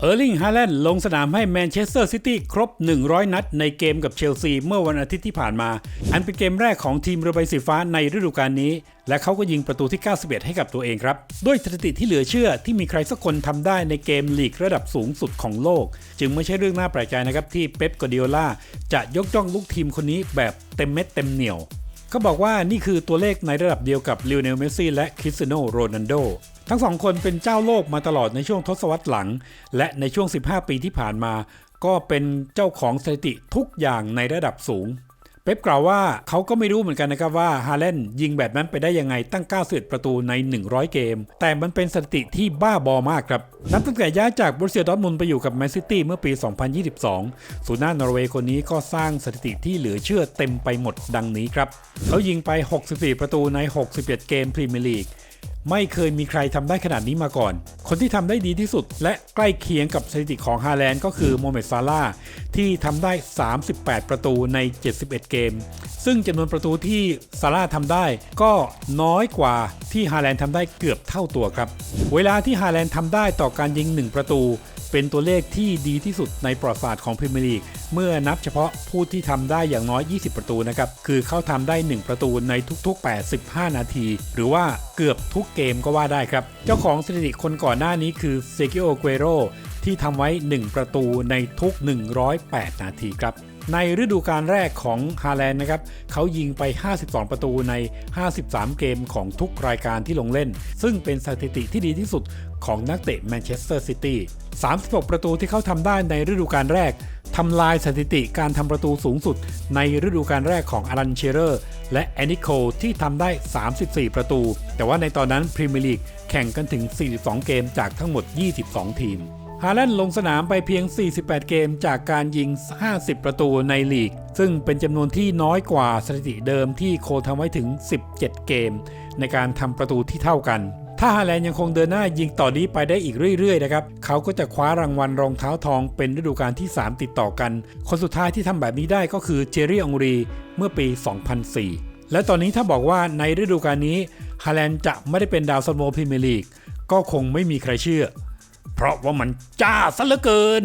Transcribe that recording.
เออร์ลิงฮาแลนด์ลงสนามให้แมนเชสเตอร์ซิตี้ครบ 100 นัด ในเกมกับเชลซีเมื่อวันอาทิตย์ที่ผ่านมา อันเป็นเกมแรกของทีมเรือใบสีฟ้าในฤดูกาลนี้ และเขาก็ยิงประตูที่ 91 ให้กับตัวเองครับ ด้วยสถิติที่เหลือเชื่อที่มีใครสักคนทำได้ในเกมลีกระดับสูงสุดของโลก จึงไม่ใช่เรื่องน่าแปลกใจนะครับที่เป๊ปกวาร์ดิโอลาจะยกย่องลูกทีมคนนี้แบบเต็มเม็ดเต็มเหนียว เขาบอกว่านี่คือตัวเลขในระดับเดียวกับลิโอเนลเมสซี่และคริสเตียโนโรนัลโดทั้งสองคนเป็นเจ้าโลกมาตลอดในช่วงทศวรรษหลัง และในช่วง 15 ปีที่ผ่านมา ก็เป็นเจ้าของสถิติทุกอย่างในระดับสูง ป๊ปกล่าวว่าเขาก็ไม่รู้เหมือนกันนะครับว่าฮาเลนยิงแบบนั้นไปได้ยังไงตั้ง 91 ประตูใน 100 เกม แต่มันเป็นสถิติที่บ้าบอมากครับ นับตั้งแต่ย้ายจากบรูเซียดอร์ทมุนไปอยู่กับแมนซิตี้เมื่อปี 2022 ศูนย์หน้านอร์เวย์คนนี้ก็สร้างสถิติที่เหลือเชื่อเต็มไปหมดดังนี้ครับ เขายิงไป 64 ประตูใน 61 เกมพรีเมียร์ลีก ไม่เคยมีใครทำได้ขนาดนี้มาก่อน คนที่ทำได้ดีที่สุด และใกล้เคียงกับสถิติของฮาแลนด์ก็คือโมเมดซาร่าที่ทำได้ 38 ประตูใน 71 เกม ซึ่งจำนวนประตูที่ซาร่าห์ทำได้ ก็น้อยกว่าที่ฮาแลนด์ทำได้เกือบเท่าตัวครับ เวลาที่ฮาแลนด์ทำได้ต่อการยิง 1 ประตู เป็นตัวเลขที่ดีที่สุดในประวัติศาสตร์ของพรีเมียร์ลีกเมื่อนับเฉพาะผู้ที่ทำได้อย่างน้อย 20 ประตูนะครับ คือเขาทำได้ 1 ประตูในทุกๆ 85 นาที หรือว่าเกือบทุกเกมก็ว่าได้ครับ เจ้าของสถิติคนก่อนหน้านี้คือเซกิโอเกโรที่ทำไว้ 1 ประตูในทุก 108 นาทีครับ ในฤดูกาลแรกของฮาแลนด์นะครับเขายิงไป 52 ประตูใน 53 เกมของทุกรายการที่ลงเล่น ซึ่งเป็นสถิติที่ดีที่สุดของนักเตะแมนเชสเตอร์ซิตี้ 36 ประตูที่เขาทำได้ในฤดูกาลแรกทำลายสถิติการทำประตูสูงสุดในฤดูกาลแรกของอารันเชเรอร์ และแอนนิโคที่ทำได้ 34 ประตู แต่ว่าในตอนนั้นพรีเมียร์ลีกแข่งกันถึง 42 เกมจากทั้งหมด 22 ทีม ฮาแลนด์ลงสนามไปเพียง 48 เกมจากการยิง 50 ประตูในลีก ซึ่งเป็นจำนวนที่น้อยกว่าสถิติเดิมที่โคทำไว้ถึง 17 เกม ในการทำประตูที่เท่ากัน ถ้าฮาแลนด์ยังคงเดินหน้ายิงต่อนี้ไปได้อีกเรื่อยๆนะครับ เขาก็จะคว้ารางวัลรองเท้าทองเป็นฤดูกาลที่ 3 ติดต่อกัน คนสุดท้ายที่ทำแบบนี้ได้ก็คือเจอรี่องรีเมื่อปี 2004 และตอนนี้ถ้าบอกว่าในฤดูกาลนี้ฮาแลนด์จะไม่ได้เป็นดาวซันโวพรีเมียร์ลีกก็คงไม่มีใครเชื่อ เพราะว่ามันจ้าซะเหลือเกิน